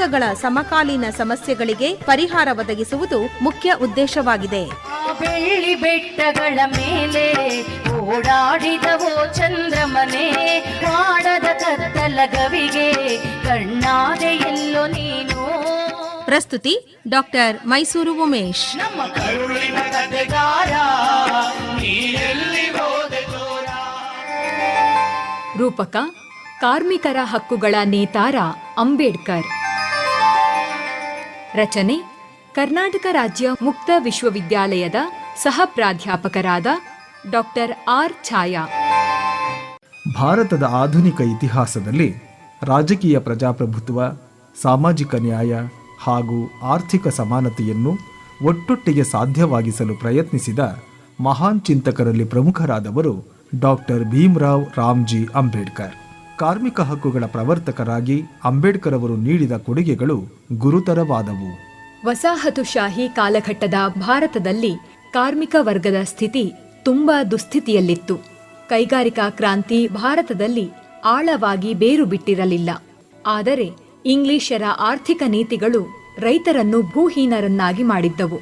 ಜನಾಂಗಗಳ ಸಮಕಾಲೀನ ಸಮಸ್ಯೆಗಳಿಗೆ ಪರಿಹಾರ ಒದಗಿಸುವುದು ಮುಖ್ಯ ಉದ್ದೇಶವಾಗಿದೆ. ಆ ಬೆಳ್ಳಿ ಬೆಟ್ಟಗಳ ಮೇಲೆ ಓಡಾಡಿದವೋ ಚಂದ್ರಮನೆ ಮಾಡದ ಕತ್ತಲ ಗವಿಗೆ ಕಣ್ಣಾದೆ ಎಲ್ಲೋ ನೀನು. ಪ್ರಸ್ತುತಿ ಡಾಕ್ಟರ್ ಮೈಸೂರು ಉಮೇಶ್. ನಮ್ಮ ಕರುಳಿನ ಕತೆಗಾರ ನೀ ಎಲ್ಲಿ ಹೋದೆ ದೂರ ರೂಪಕ ಕಾರ್ಮಿಕರ ಹಕ್ಕುಗಳ ನೇತಾರ ಅಂಬೇಡ್ಕರ್. ರಚನೆ, ಕರ್ನಾಟಕ ರಾಜ್ಯ ಮುಕ್ತ ವಿಶ್ವವಿದ್ಯಾಲಯದ ಸಹ ಪ್ರಾಧ್ಯಾಪಕರಾದ ಡಾಕ್ಟರ್ ಆರ್ ಛಾಯಾ. ಭಾರತದ ಆಧುನಿಕ ಇತಿಹಾಸದಲ್ಲಿ ರಾಜಕೀಯ ಪ್ರಜಾಪ್ರಭುತ್ವ, ಸಾಮಾಜಿಕ ನ್ಯಾಯ ಹಾಗೂ ಆರ್ಥಿಕ ಸಮಾನತೆಯನ್ನು ಒಟ್ಟೊಟ್ಟಿಗೆ ಸಾಧ್ಯವಾಗಿಸಲು ಪ್ರಯತ್ನಿಸಿದ ಮಹಾನ್ ಚಿಂತಕರಲ್ಲಿ ಪ್ರಮುಖರಾದವರು ಡಾಕ್ಟರ್ ಭೀಮ್ರಾವ್ ರಾಮ್ಜಿ ಅಂಬೇಡ್ಕರ್. ಕಾರ್ಮಿಕ ಹಕ್ಕುಗಳ ಪ್ರವರ್ತಕರಾಗಿ ಅಂಬೇಡ್ಕರ್ ಅವರು ನೀಡಿದ ಕೊಡುಗೆಗಳು ಗುರುತರವಾದವು. ವಸಾಹತುಶಾಹಿ ಕಾಲಘಟ್ಟದ ಭಾರತದಲ್ಲಿ ಕಾರ್ಮಿಕ ವರ್ಗದ ಸ್ಥಿತಿ ತುಂಬಾ ದುಸ್ಥಿತಿಯಲ್ಲಿತ್ತು. ಕೈಗಾರಿಕಾ ಕ್ರಾಂತಿ ಭಾರತದಲ್ಲಿ ಆಳವಾಗಿ ಬೇರು ಬಿಟ್ಟಿರಲಿಲ್ಲ ಆದರೆ ಇಂಗ್ಲಿಷರ ಆರ್ಥಿಕ ನೀತಿಗಳು ರೈತರನ್ನು ಭೂಹೀನರನ್ನಾಗಿ ಮಾಡಿದ್ದವು.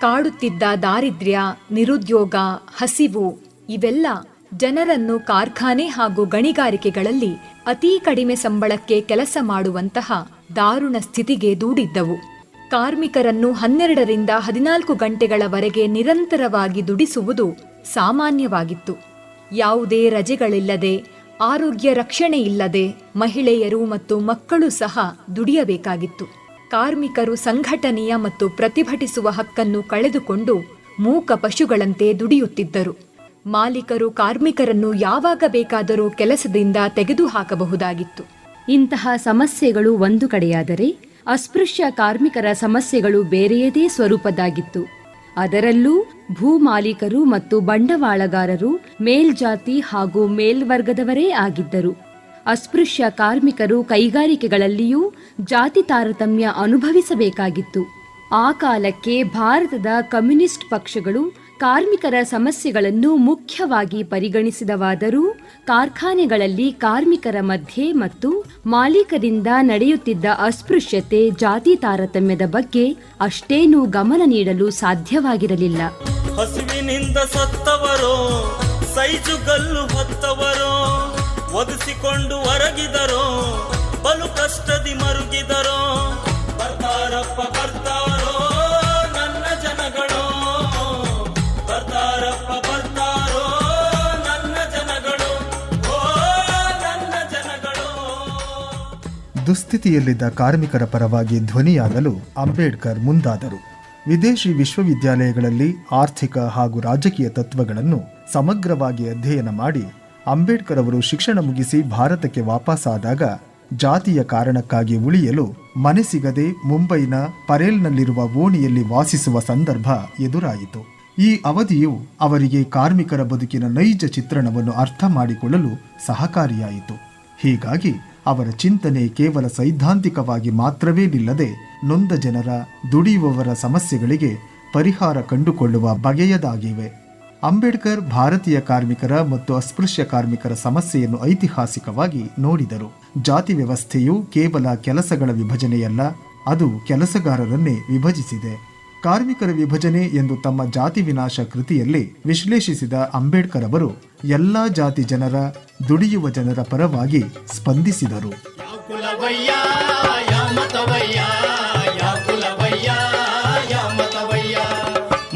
ಕಾಡುತ್ತಿದ್ದ ದಾರಿದ್ರ್ಯ, ನಿರುದ್ಯೋಗ, ಹಸಿವು ಇವೆಲ್ಲ ಜನರನ್ನು ಕಾರ್ಖಾನೆ ಹಾಗೂ ಗಣಿಗಾರಿಕೆಗಳಲ್ಲಿ ಅತೀ ಕಡಿಮೆ ಸಂಬಳಕ್ಕೆ ಕೆಲಸ ಮಾಡುವಂತಹ ದಾರುಣ ಸ್ಥಿತಿಗೆ ದೂಡಿದ್ದವು. ಕಾರ್ಮಿಕರನ್ನು ಹನ್ನೆರಡರಿಂದ ಹದಿನಾಲ್ಕು ಗಂಟೆಗಳವರೆಗೆ ನಿರಂತರವಾಗಿ ದುಡಿಸುವುದು ಸಾಮಾನ್ಯವಾಗಿತ್ತು. ಯಾವುದೇ ರಜೆಗಳಿಲ್ಲದೆ, ಆರೋಗ್ಯ ರಕ್ಷಣೆ ಇಲ್ಲದೆ ಮಹಿಳೆಯರು ಮತ್ತು ಮಕ್ಕಳು ಸಹ ದುಡಿಯಬೇಕಾಗಿತ್ತು. ಕಾರ್ಮಿಕರು ಸಂಘಟನೆಯ ಮತ್ತು ಪ್ರತಿಭಟಿಸುವ ಹಕ್ಕನ್ನು ಕಳೆದುಕೊಂಡು ಮೂಕ ಪಶುಗಳಂತೆ ದುಡಿಯುತ್ತಿದ್ದರು. ಮಾಲೀಕರು, ಕಾರ್ಮಿಕರನ್ನು ಯಾವಾಗ ಬೇಕಾದರೂ ಕೆಲಸದಿಂದ ತೆಗೆದುಹಾಕಬಹುದಾಗಿತ್ತು. ಇಂತಹ ಸಮಸ್ಯೆಗಳು ಒಂದು ಕಡೆಯಾದರೆ, ಅಸ್ಪೃಶ್ಯ ಕಾರ್ಮಿಕರ ಸಮಸ್ಯೆಗಳು ಬೇರೆಯದೇ ಸ್ವರೂಪದ್ದಾಗಿತ್ತು. ಅದರಲ್ಲೂ ಭೂ ಮಾಲೀಕರು ಮತ್ತು ಬಂಡವಾಳಗಾರರು ಮೇಲ್ಜಾತಿ ಹಾಗೂ ಮೇಲ್ವರ್ಗದವರೇ ಆಗಿದ್ದರು. ಅಸ್ಪೃಶ್ಯ ಕಾರ್ಮಿಕರು ಕೈಗಾರಿಕೆಗಳಲ್ಲಿಯೂ ಜಾತಿ ತಾರತಮ್ಯ ಅನುಭವಿಸಬೇಕಾಗಿತ್ತು. ಆ ಕಾಲಕ್ಕೆ ಭಾರತದ ಕಮ್ಯುನಿಸ್ಟ್ ಪಕ್ಷಗಳು ಕಾರ್ಮಿಕರ ಸಮಸ್ಯೆಗಳನ್ನು ಮುಖ್ಯವಾಗಿ ಪರಿಗಣಿಸಿದವಾದರೂ, ಕಾರ್ಖಾನೆಗಳಲ್ಲಿ ಕಾರ್ಮಿಕರ ಮಧ್ಯೆ ಮತ್ತು ಮಾಲೀಕರಿಂದ ನಡೆಯುತ್ತಿದ್ದ ಅಸ್ಪೃಶ್ಯತೆ ಜಾತಿ ತಾರತಮ್ಯದ ಬಗ್ಗೆ ಅಷ್ಟೇನೂ ಗಮನ ನೀಡಲು ಸಾಧ್ಯವಾಗಿರಲಿಲ್ಲ. ಹಸುವಿನಿಂದ ಸತ್ತವರೋ ಸೈಜುಗಲ್ಲು ಹೊತ್ತವರೋ ಒದಿಸಿಕೊಂಡು ಹೊರಗಿದರೋ ಬಲು ಕಷ್ಟದಿ ಮರುಗಿದರೋ ಬರ್ತಾರಪ್ಪ ಬರ್ತಾರೋ ದುಸ್ಥಿತಿಯಲ್ಲಿದ್ದ ಕಾರ್ಮಿಕರ ಪರವಾಗಿ ಧ್ವನಿಯಾಗಲು ಅಂಬೇಡ್ಕರ್ ಮುಂದಾದರು. ವಿದೇಶಿ ವಿಶ್ವವಿದ್ಯಾಲಯಗಳಲ್ಲಿ ಆರ್ಥಿಕ ಹಾಗೂ ರಾಜಕೀಯ ತತ್ವಗಳನ್ನು ಸಮಗ್ರವಾಗಿ ಅಧ್ಯಯನ ಮಾಡಿ ಅಂಬೇಡ್ಕರ್ ಅವರು ಶಿಕ್ಷಣ ಮುಗಿಸಿ ಭಾರತಕ್ಕೆ ವಾಪಸ್ಸಾದಾಗ ಜಾತಿಯ ಕಾರಣಕ್ಕಾಗಿ ಉಳಿಯಲು ಮನೆ ಸಿಗದೆ ಮುಂಬೈನ ಪರೇಲ್ನಲ್ಲಿರುವ ಓಣಿಯಲ್ಲಿ ವಾಸಿಸುವ ಸಂದರ್ಭ ಎದುರಾಯಿತು. ಈ ಅವಧಿಯು ಅವರಿಗೆ ಕಾರ್ಮಿಕರ ಬದುಕಿನ ನೈಜ ಚಿತ್ರಣವನ್ನು ಅರ್ಥ ಮಾಡಿಕೊಳ್ಳಲು ಸಹಕಾರಿಯಾಯಿತು. ಹೀಗಾಗಿ ಅವರ ಚಿಂತನೆ ಕೇವಲ ಸೈದ್ಧಾಂತಿಕವಾಗಿ ಮಾತ್ರವೇ ನಿಲ್ಲದೆ ನೊಂದ ಜನರ ದುಡಿಯುವವರ ಸಮಸ್ಯೆಗಳಿಗೆ ಪರಿಹಾರ ಕಂಡುಕೊಳ್ಳುವ ಬಗೆಯದಾಗಿವೆ. ಅಂಬೇಡ್ಕರ್ ಭಾರತೀಯ ಕಾರ್ಮಿಕರ ಮತ್ತು ಅಸ್ಪೃಶ್ಯ ಕಾರ್ಮಿಕರ ಸಮಸ್ಯೆಯನ್ನು ಐತಿಹಾಸಿಕವಾಗಿ ನೋಡಿದರು. ಜಾತಿ ವ್ಯವಸ್ಥೆಯು ಕೇವಲ ಕೆಲಸಗಳ ವಿಭಜನೆಯಲ್ಲ, ಅದು ಕೆಲಸಗಾರರನ್ನೇ ವಿಭಜಿಸಿದೆ. ಕಾರ್ಮಿಕರ ವಿಭಜನೆ ಎಂದು ತಮ್ಮ ಜಾತಿ ವಿನಾಶ ಕೃತಿಯಲ್ಲಿ ವಿಶ್ಲೇಷಿಸಿದ ಅಂಬೇಡ್ಕರ್ ಅವರು ಎಲ್ಲಾ ಜಾತಿ ಜನರ ದುಡಿಯುವ ಜನರ ಪರವಾಗಿ ಸ್ಪಂದಿಸಿದರು.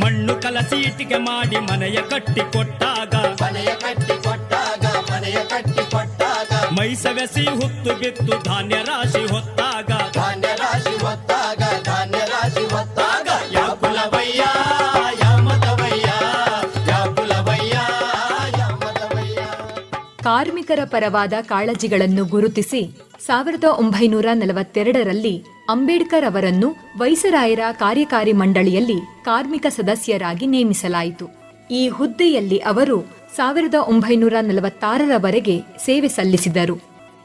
ಮಣ್ಣು ಕಲಸಿ ಇಟ್ಟಿಗೆ ಮಾಡಿ ಮನೆಯ ಕಟ್ಟಿ ಕೊಟ್ಟಾಗ ಮನೆಯ ಕಟ್ಟಿ ಕೊಟ್ಟಾಗ ಮನೆಯ ಕಟ್ಟಿ ಕೊಟ್ಟಾಗ. ಮೈಸವೆಸಿ ಹುತ್ತು ಬಿತ್ತು ಧಾನ್ಯ ರಾಶಿ ಹೊತ್ತಾಗ ಧಾನ್ಯ ರಾಶಿ ಹೊತ್ತಾಗ. ಕಾರ್ಮಿಕರ ಪರವಾದ ಕಾಳಜಿಗಳನ್ನು ಗುರುತಿಸಿ ಸಾವಿರದ ಒಂಬೈನೂರ ನಲವತ್ತೆರಡರಲ್ಲಿ ಅಂಬೇಡ್ಕರ್ ಅವರನ್ನು ವೈಸರಾಯರ ಕಾರ್ಯಕಾರಿ ಮಂಡಳಿಯಲ್ಲಿ ಕಾರ್ಮಿಕ ಸದಸ್ಯರಾಗಿ ನೇಮಿಸಲಾಯಿತು. ಈ ಹುದ್ದೆಯಲ್ಲಿ ಅವರು ಸಾವಿರದ ಒಂಬೈನೂರ ನಲವತ್ತಾರರವರೆಗೆ ಸೇವೆ ಸಲ್ಲಿಸಿದರು.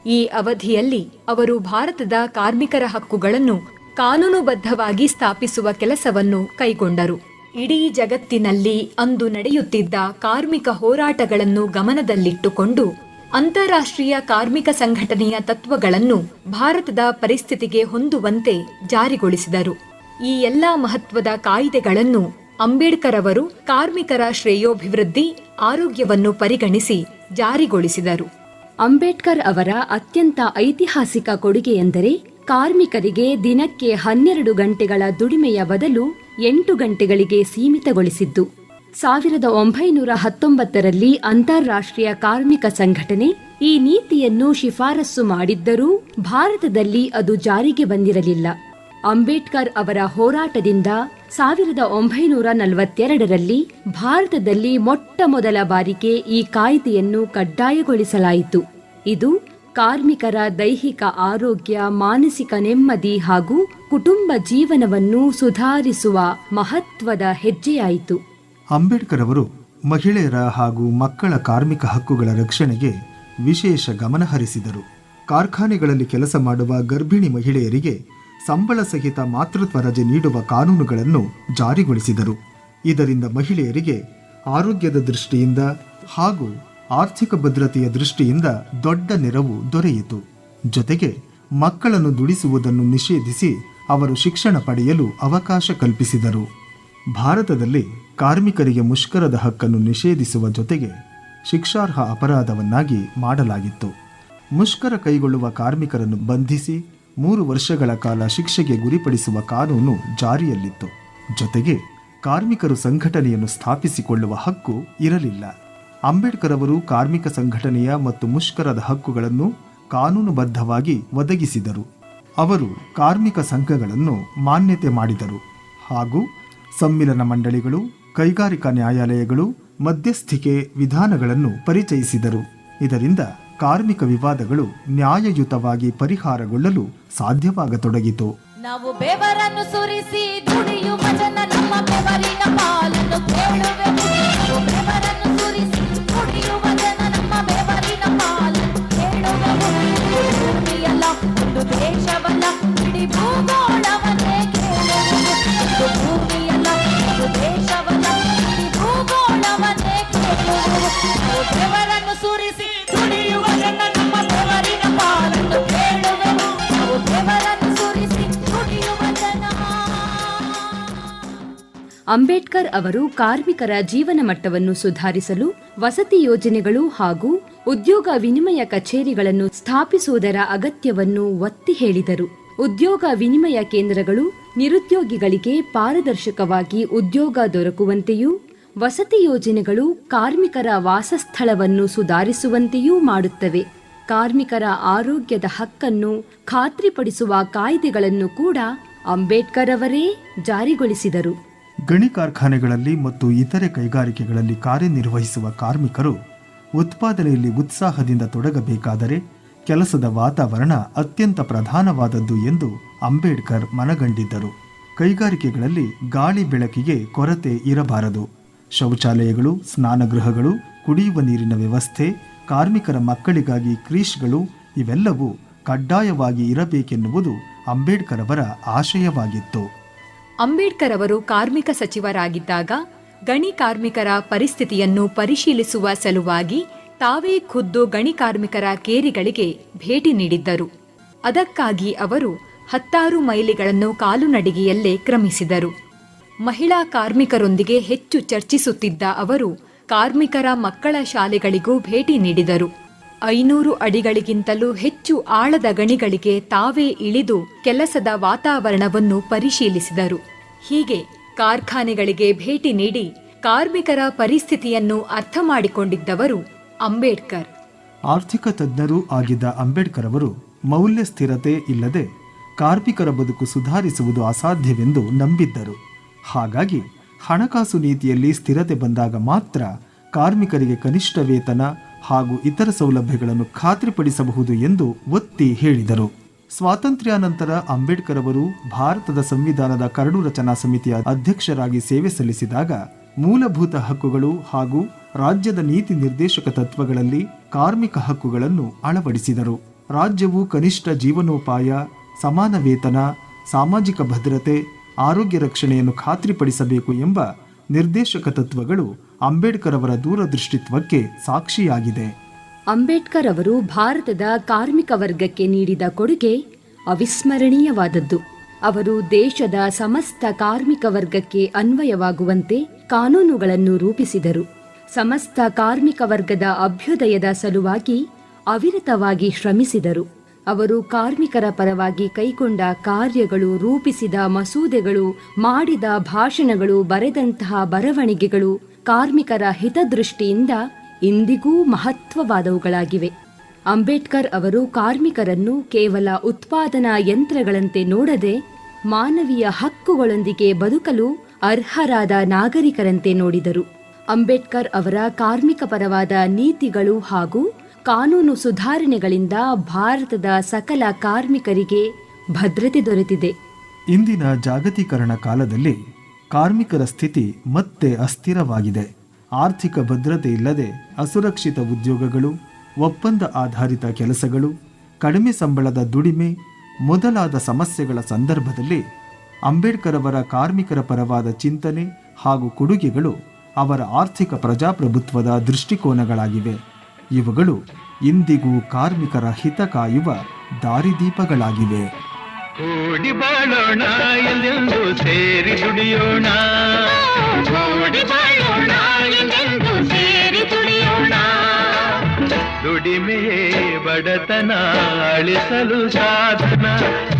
ಈ ಅವಧಿಯಲ್ಲಿ ಅವರು ಭಾರತದ ಕಾರ್ಮಿಕರ ಹಕ್ಕುಗಳನ್ನು ಕಾನೂನುಬದ್ಧವಾಗಿ ಸ್ಥಾಪಿಸುವ ಕೆಲಸವನ್ನು ಕೈಗೊಂಡರು. ಇಡೀ ಜಗತ್ತಿನಲ್ಲಿ ಅಂದು ನಡೆಯುತ್ತಿದ್ದ ಕಾರ್ಮಿಕ ಹೋರಾಟಗಳನ್ನು ಗಮನದಲ್ಲಿಟ್ಟುಕೊಂಡು ಅಂತಾರಾಷ್ಟ್ರೀಯ ಕಾರ್ಮಿಕ ಸಂಘಟನೆಯ ತತ್ವಗಳನ್ನು ಭಾರತದ ಪರಿಸ್ಥಿತಿಗೆ ಹೊಂದುವಂತೆ ಜಾರಿಗೊಳಿಸಿದರು. ಈ ಎಲ್ಲಾ ಮಹತ್ವದ ಕಾಯ್ದೆಗಳನ್ನು ಅಂಬೇಡ್ಕರ್ ಅವರು ಕಾರ್ಮಿಕರ ಶ್ರೇಯೋಭಿವೃದ್ಧಿ, ಆರೋಗ್ಯವನ್ನು ಪರಿಗಣಿಸಿ ಜಾರಿಗೊಳಿಸಿದರು. ಅಂಬೇಡ್ಕರ್ ಅವರ ಅತ್ಯಂತ ಐತಿಹಾಸಿಕ ಕೊಡುಗೆಯೆಂದರೆ ಕಾರ್ಮಿಕರಿಗೆ ದಿನಕ್ಕೆ ಹನ್ನೆರಡು ಗಂಟೆಗಳ ದುಡಿಮೆಯ ಬದಲು ಎಂಟು ಗಂಟೆಗಳಿಗೆ ಸೀಮಿತಗೊಳಿಸಿದ್ದು. ಸಾವಿರದ ಒಂಬೈನೂರ ಹತ್ತೊಂಬತ್ತರಲ್ಲಿ ಅಂತಾರಾಷ್ಟ್ರೀಯ ಕಾರ್ಮಿಕ ಸಂಘಟನೆ ಈ ನೀತಿಯನ್ನು ಶಿಫಾರಸು ಮಾಡಿದ್ದರೂ ಭಾರತದಲ್ಲಿ ಅದು ಜಾರಿಗೆ ಬಂದಿರಲಿಲ್ಲ. ಅಂಬೇಡ್ಕರ್ ಅವರ ಹೋರಾಟದಿಂದ ಸಾವಿರದ ಒಂಬೈನೂರ ನಲವತ್ತೆರಡರಲ್ಲಿ ಭಾರತದಲ್ಲಿ ಮೊಟ್ಟ ಮೊದಲ ಬಾರಿಗೆ ಈ ಕಾಯ್ದೆಯನ್ನು ಕಡ್ಡಾಯಗೊಳಿಸಲಾಯಿತು. ಇದು ಕಾರ್ಮಿಕರ ದೈಹಿಕ ಆರೋಗ್ಯ, ಮಾನಸಿಕ ನೆಮ್ಮದಿ ಹಾಗೂ ಕುಟುಂಬ ಜೀವನವನ್ನು ಸುಧಾರಿಸುವ ಮಹತ್ವದ ಹೆಜ್ಜೆಯಾಯಿತು. ಅಂಬೇಡ್ಕರ್ ಅವರು ಮಹಿಳೆಯರ ಹಾಗೂ ಮಕ್ಕಳ ಕಾರ್ಮಿಕ ಹಕ್ಕುಗಳ ರಕ್ಷಣೆಗೆ ವಿಶೇಷ ಗಮನ ಹರಿಸಿದರು. ಕಾರ್ಖಾನೆಗಳಲ್ಲಿ ಕೆಲಸ ಮಾಡುವ ಗರ್ಭಿಣಿ ಮಹಿಳೆಯರಿಗೆ ಸಂಬಳ ಸಹಿತ ಮಾತೃತ್ವ ರಜೆ ನೀಡುವ ಕಾನೂನುಗಳನ್ನು ಜಾರಿಗೊಳಿಸಿದರು. ಇದರಿಂದ ಮಹಿಳೆಯರಿಗೆ ಆರೋಗ್ಯದ ದೃಷ್ಟಿಯಿಂದ ಹಾಗೂ ಆರ್ಥಿಕ ಭದ್ರತೆಯ ದೃಷ್ಟಿಯಿಂದ ದೊಡ್ಡ ನೆರವು ದೊರೆಯಿತು. ಜೊತೆಗೆ ಮಕ್ಕಳನ್ನು ದುಡಿಸುವುದನ್ನು ನಿಷೇಧಿಸಿ ಅವರು ಶಿಕ್ಷಣ ಪಡೆಯಲು ಅವಕಾಶ ಕಲ್ಪಿಸಿದರು. ಭಾರತದಲ್ಲಿ ಕಾರ್ಮಿಕರಿಗೆ ಮುಷ್ಕರದ ಹಕ್ಕನ್ನು ನಿಷೇಧಿಸುವ ಜೊತೆಗೆ ಶಿಕ್ಷಾರ್ಹ ಅಪರಾಧವನ್ನಾಗಿ ಮಾಡಲಾಗಿತ್ತು. ಮುಷ್ಕರ ಕೈಗೊಳ್ಳುವ ಕಾರ್ಮಿಕರನ್ನು ಬಂಧಿಸಿ ಮೂರು ವರ್ಷಗಳ ಕಾಲ ಶಿಕ್ಷೆಗೆ ಗುರಿಪಡಿಸುವ ಕಾನೂನು ಜಾರಿಯಲ್ಲಿತ್ತು. ಜೊತೆಗೆ ಕಾರ್ಮಿಕರು ಸಂಘಟನೆಯನ್ನು ಸ್ಥಾಪಿಸಿಕೊಳ್ಳುವ ಹಕ್ಕು ಇರಲಿಲ್ಲ. ಅಂಬೇಡ್ಕರ್ ಅವರು ಕಾರ್ಮಿಕ ಸಂಘಟನೆಯ ಮತ್ತು ಮುಷ್ಕರದ ಹಕ್ಕುಗಳನ್ನು ಕಾನೂನುಬದ್ಧವಾಗಿ ಒದಗಿಸಿದರು. ಅವರು ಕಾರ್ಮಿಕ ಸಂಘಗಳನ್ನು ಮಾನ್ಯತೆ ಮಾಡಿದರು ಹಾಗೂ ಸಮ್ಮಿಲನ ಮಂಡಳಿಗಳು, ಕೈಗಾರಿಕಾ ನ್ಯಾಯಾಲಯಗಳು, ಮಧ್ಯಸ್ಥಿಕೆ ವಿಧಾನಗಳನ್ನು ಪರಿಚಯಿಸಿದರು. ಇದರಿಂದ ಕಾರ್ಮಿಕ ವಿವಾದಗಳು ನ್ಯಾಯಯುತವಾಗಿ ಪರಿಹಾರಗೊಳ್ಳಲು ಸಾಧ್ಯವಾಗತೊಡಗಿತು. ನಾವು ಬೆವರನ್ನು ಸುರಿಸಿ, ದುಡಿಯುವ ಜನ ನಮ್ಮ ಬೆವರಿನ ಪಾಲನ್ನು ಅಂಬೇಡ್ಕರ್ ಅವರು ಕಾರ್ಮಿಕರ ಜೀವನ ಮಟ್ಟವನ್ನು ಸುಧಾರಿಸಲು ವಸತಿ ಯೋಜನೆಗಳು ಹಾಗೂ ಉದ್ಯೋಗ ವಿನಿಮಯ ಕಚೇರಿಗಳನ್ನು ಸ್ಥಾಪಿಸುವುದರ ಅಗತ್ಯವನ್ನು ಒತ್ತಿ ಹೇಳಿದರು. ಉದ್ಯೋಗ ವಿನಿಮಯ ಕೇಂದ್ರಗಳು ನಿರುದ್ಯೋಗಿಗಳಿಗೆ ಪಾರದರ್ಶಕವಾಗಿ ಉದ್ಯೋಗ ದೊರಕುವಂತೆಯೂ, ವಸತಿ ಯೋಜನೆಗಳು ಕಾರ್ಮಿಕರ ವಾಸಸ್ಥಳವನ್ನು ಸುಧಾರಿಸುವಂತೆಯೂ ಮಾಡುತ್ತವೆ. ಕಾರ್ಮಿಕರ ಆರೋಗ್ಯದ ಹಕ್ಕನ್ನು ಖಾತ್ರಿಪಡಿಸುವ ಕಾಯ್ದೆಗಳನ್ನು ಕೂಡ ಅಂಬೇಡ್ಕರ್ ಅವರೇ ಜಾರಿಗೊಳಿಸಿದರು. ಗಣಿ ಕಾರ್ಖಾನೆಗಳಲ್ಲಿ ಮತ್ತು ಇತರೆ ಕೈಗಾರಿಕೆಗಳಲ್ಲಿ ಕಾರ್ಯನಿರ್ವಹಿಸುವ ಕಾರ್ಮಿಕರು ಉತ್ಪಾದನೆಯಲ್ಲಿ ಉತ್ಸಾಹದಿಂದ ತೊಡಗಬೇಕಾದರೆ ಕೆಲಸದ ವಾತಾವರಣ ಅತ್ಯಂತ ಪ್ರಧಾನವಾದದ್ದು ಎಂದು ಅಂಬೇಡ್ಕರ್ ಮನಗಂಡಿದ್ದರು. ಕೈಗಾರಿಕೆಗಳಲ್ಲಿ ಗಾಳಿ ಬೆಳಕಿಗೆ ಕೊರತೆ ಇರಬಾರದು. ಶೌಚಾಲಯಗಳು, ಸ್ನಾನಗೃಹಗಳು, ಕುಡಿಯುವ ನೀರಿನ ವ್ಯವಸ್ಥೆ, ಕಾರ್ಮಿಕರ ಮಕ್ಕಳಿಗಾಗಿ ಕ್ರೀಶ್ಗಳು ಇವೆಲ್ಲವೂ ಕಡ್ಡಾಯವಾಗಿ ಇರಬೇಕೆನ್ನುವುದು ಅಂಬೇಡ್ಕರ್ ಅವರ ಆಶಯವಾಗಿತ್ತು. ಅಂಬೇಡ್ಕರ್ ಅವರು ಕಾರ್ಮಿಕ ಸಚಿವರಾಗಿದ್ದಾಗ ಗಣಿ ಕಾರ್ಮಿಕರ ಪರಿಸ್ಥಿತಿಯನ್ನು ಪರಿಶೀಲಿಸುವ ಸಲುವಾಗಿ ತಾವೇ ಖುದ್ದು ಗಣಿ ಕಾರ್ಮಿಕರ ಕೇರಿಗಳಿಗೆ ಭೇಟಿ ನೀಡಿದ್ದರು. ಅದಕ್ಕಾಗಿ ಅವರು ಹತ್ತಾರು ಮೈಲಿಗಳನ್ನು ಕಾಲುನಡಿಗೆಯಲ್ಲೇ ಕ್ರಮಿಸಿದರು. ಮಹಿಳಾ ಕಾರ್ಮಿಕರೊಂದಿಗೆ ಹೆಚ್ಚು ಚರ್ಚಿಸುತ್ತಿದ್ದ ಅವರು ಕಾರ್ಮಿಕರ ಮಕ್ಕಳ ಶಾಲೆಗಳಿಗೂ ಭೇಟಿ ನೀಡಿದರು. ಐನೂರು ಅಡಿಗಳಿಗಿಂತಲೂ ಹೆಚ್ಚು ಆಳದ ಗಣಿಗಳಿಗೆ ತಾವೇ ಇಳಿದು ಕೆಲಸದ ವಾತಾವರಣವನ್ನು ಪರಿಶೀಲಿಸಿದರು. ಹೀಗೆ ಕಾರ್ಖಾನೆಗಳಿಗೆ ಭೇಟಿ ನೀಡಿ ಕಾರ್ಮಿಕರ ಪರಿಸ್ಥಿತಿಯನ್ನು ಅರ್ಥ ಮಾಡಿಕೊಂಡಿದ್ದವರು ಅಂಬೇಡ್ಕರ್. ಆರ್ಥಿಕ ತಜ್ಞರೂ ಆಗಿದ್ದ ಅಂಬೇಡ್ಕರ್ ಅವರು, ಮೌಲ್ಯ ಸ್ಥಿರತೆ ಇಲ್ಲದೆ ಕಾರ್ಮಿಕರ ಬದುಕು ಸುಧಾರಿಸುವುದು ಅಸಾಧ್ಯವೆಂದು ನಂಬಿದ್ದರು. ಹಾಗಾಗಿ ಹಣಕಾಸು ನೀತಿಯಲ್ಲಿ ಸ್ಥಿರತೆ ಬಂದಾಗ ಮಾತ್ರ ಕಾರ್ಮಿಕರಿಗೆ ಕನಿಷ್ಠ ವೇತನ ಹಾಗೂ ಇತರ ಸೌಲಭ್ಯಗಳನ್ನು ಖಾತ್ರಿಪಡಿಸಬಹುದು ಎಂದು ಒತ್ತಿ ಹೇಳಿದರು. ಸ್ವಾತಂತ್ರ್ಯಾನಂತರ ಅಂಬೇಡ್ಕರ್ ಅವರು ಭಾರತದ ಸಂವಿಧಾನದ ಕರಡು ರಚನಾ ಸಮಿತಿಯ ಅಧ್ಯಕ್ಷರಾಗಿ ಸೇವೆ ಸಲ್ಲಿಸಿದಾಗ ಮೂಲಭೂತ ಹಕ್ಕುಗಳು ಹಾಗೂ ರಾಜ್ಯದ ನೀತಿ ನಿರ್ದೇಶಕ ತತ್ವಗಳಲ್ಲಿ ಕಾರ್ಮಿಕ ಹಕ್ಕುಗಳನ್ನು ಅಳವಡಿಸಿದರು. ರಾಜ್ಯವು ಕನಿಷ್ಠ ಜೀವನೋಪಾಯ, ಸಮಾನ ವೇತನ, ಸಾಮಾಜಿಕ ಭದ್ರತೆ, ಆರೋಗ್ಯ ರಕ್ಷಣೆಯನ್ನು ಖಾತ್ರಿಪಡಿಸಬೇಕು ಎಂಬ ನಿರ್ದೇಶಕ ತತ್ವಗಳು ಅಂಬೇಡ್ಕರ್ ಅವರ ದೂರದೃಷ್ಟಿತ್ವಕ್ಕೆ ಸಾಕ್ಷಿಯಾಗಿದೆ. ಅಂಬೇಡ್ಕರ್ ಅವರು ಭಾರತದ ಕಾರ್ಮಿಕ ವರ್ಗಕ್ಕೆ ನೀಡಿದ ಕೊಡುಗೆ ಅವಿಸ್ಮರಣೀಯವಾದದ್ದು. ಅವರು ದೇಶದ ಸಮಸ್ತ ಕಾರ್ಮಿಕ ವರ್ಗಕ್ಕೆ ಅನ್ವಯವಾಗುವಂತೆ ಕಾನೂನುಗಳನ್ನು ರೂಪಿಸಿದರು. ಸಮಸ್ತ ಕಾರ್ಮಿಕ ವರ್ಗದ ಅಭ್ಯುದಯದ ಸಲುವಾಗಿ ಅವಿರತವಾಗಿ ಶ್ರಮಿಸಿದರು. ಅವರು ಕಾರ್ಮಿಕರ ಪರವಾಗಿ ಕೈಗೊಂಡ ಕಾರ್ಯಗಳು, ರೂಪಿಸಿದ ಮಸೂದೆಗಳು, ಮಾಡಿದ ಭಾಷಣಗಳು, ಬರೆದಂತಹ ಬರವಣಿಗೆಗಳು ಕಾರ್ಮಿಕರ ಹಿತದೃಷ್ಟಿಯಿಂದ ಇಂದಿಗೂ ಮಹತ್ವವಾದವುಗಳಾಗಿವೆ. ಅಂಬೇಡ್ಕರ್ ಅವರು ಕಾರ್ಮಿಕರನ್ನು ಕೇವಲ ಉತ್ಪಾದನಾ ಯಂತ್ರಗಳಂತೆ ನೋಡದೆ ಮಾನವೀಯ ಹಕ್ಕುಗಳೊಂದಿಗೆ ಬದುಕಲು ಅರ್ಹರಾದ ನಾಗರಿಕರಂತೆ ನೋಡಿದರು. ಅಂಬೇಡ್ಕರ್ ಅವರ ಕಾರ್ಮಿಕ ಪರವಾದ ನೀತಿಗಳು ಹಾಗೂ ಕಾನೂನು ಸುಧಾರಣೆಗಳಿಂದ ಭಾರತದ ಸಕಲ ಕಾರ್ಮಿಕರಿಗೆ ಭದ್ರತೆ ದೊರೆತಿದೆ. ಇಂದಿನ ಜಾಗತೀಕರಣ ಕಾಲದಲ್ಲಿ ಕಾರ್ಮಿಕರ ಸ್ಥಿತಿ ಮತ್ತೆ ಅಸ್ಥಿರವಾಗಿದೆ. ಆರ್ಥಿಕ ಭದ್ರತೆ ಇಲ್ಲದೆ ಅಸುರಕ್ಷಿತ ಉದ್ಯೋಗಗಳು, ಒಪ್ಪಂದ ಆಧಾರಿತ ಕೆಲಸಗಳು, ಕಡಿಮೆ ಸಂಬಳದ ದುಡಿಮೆ ಮೊದಲಾದ ಸಮಸ್ಯೆಗಳ ಸಂದರ್ಭದಲ್ಲಿ ಅಂಬೇಡ್ಕರ್ ಅವರ ಕಾರ್ಮಿಕರ ಪರವಾದ ಚಿಂತನೆ ಹಾಗೂ ಕೊಡುಗೆಗಳು ಅವರ ಆರ್ಥಿಕ ಪ್ರಜಾಪ್ರಭುತ್ವದ ದೃಷ್ಟಿಕೋನಗಳಾಗಿವೆ. ಇವುಗಳು ಇಂದಿಗೂ ಕಾರ್ಮಿಕರ ಹಿತ ಕಾಯುವ ದಾರಿದೀಪಗಳಾಗಿವೆ. ಕೂಡಿ ಬಾಳೋಣ ಎಲ್ಲೆಂದು ಸೇರಿ ದುಡಿಯೋಣ? ಕೂಡಿ ಬಾಳೋಣ ಎಲ್ಲೆಂದು ಸೇರಿ ದುಡಿಯೋಣ? ದುಡಿಮೆಯೇ ಬಡತನ ಅಳಿಸಲು ಸಾಧನ.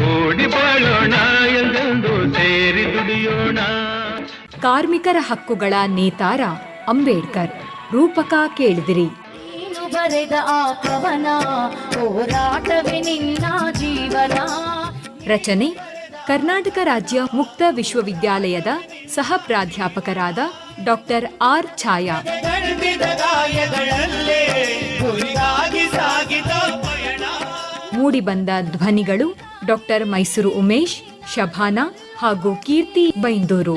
ಕೂಡಿ ಬಾಳೋಣ ಎಲ್ಲೆಂದು ಸೇರಿ ದುಡಿಯೋಣ? ಕಾರ್ಮಿಕರ ಹಕ್ಕುಗಳ ನೇತಾರ ಅಂಬೇಡ್ಕರ್ ರೂಪಕ ಕೇಳಿದಿರಿ. ನೀನು ಬರೆದ ಆ ಕವನ ಹೋರಾಟವೇ ನಿನ್ನ ಜೀವನ. ರಚನೆ, ಕರ್ನಾಟಕ ರಾಜ್ಯ ಮುಕ್ತ ವಿಶ್ವವಿದ್ಯಾಲಯದ ಸಹ ಪ್ರಾಧ್ಯಾಪಕರಾದ ಡಾಕ್ಟರ್ ಆರ್ ಛಾಯಾ. ಮೂಡಿಬಂದ ಧ್ವನಿಗಳು ಡಾಕ್ಟರ್ ಮೈಸೂರು ಉಮೇಶ್, ಶಭಾನಾ ಹಾಗೂ ಕೀರ್ತಿ ಬೈಂದೂರು.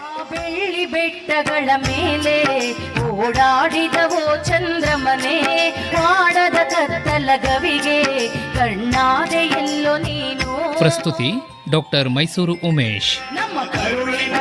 ಆ ಬೆಳ್ಳಿ ಬೆಟ್ಟಗಳ ಮೇಲೆ ಓಡಾಡಿದವೋ ಚಂದ್ರಮನೆ ಮಾಡದ ಕತ್ತಲಗವಿಗೆ ಕಣ್ಣಾದೆ ಎಲ್ಲೋ ನೀನು. ಪ್ರಸ್ತುತಿ ಡಾಕ್ಟರ್ ಮೈಸೂರು ಉಮೇಶ್. ನಮ್ಮ ಕರುಳಿನ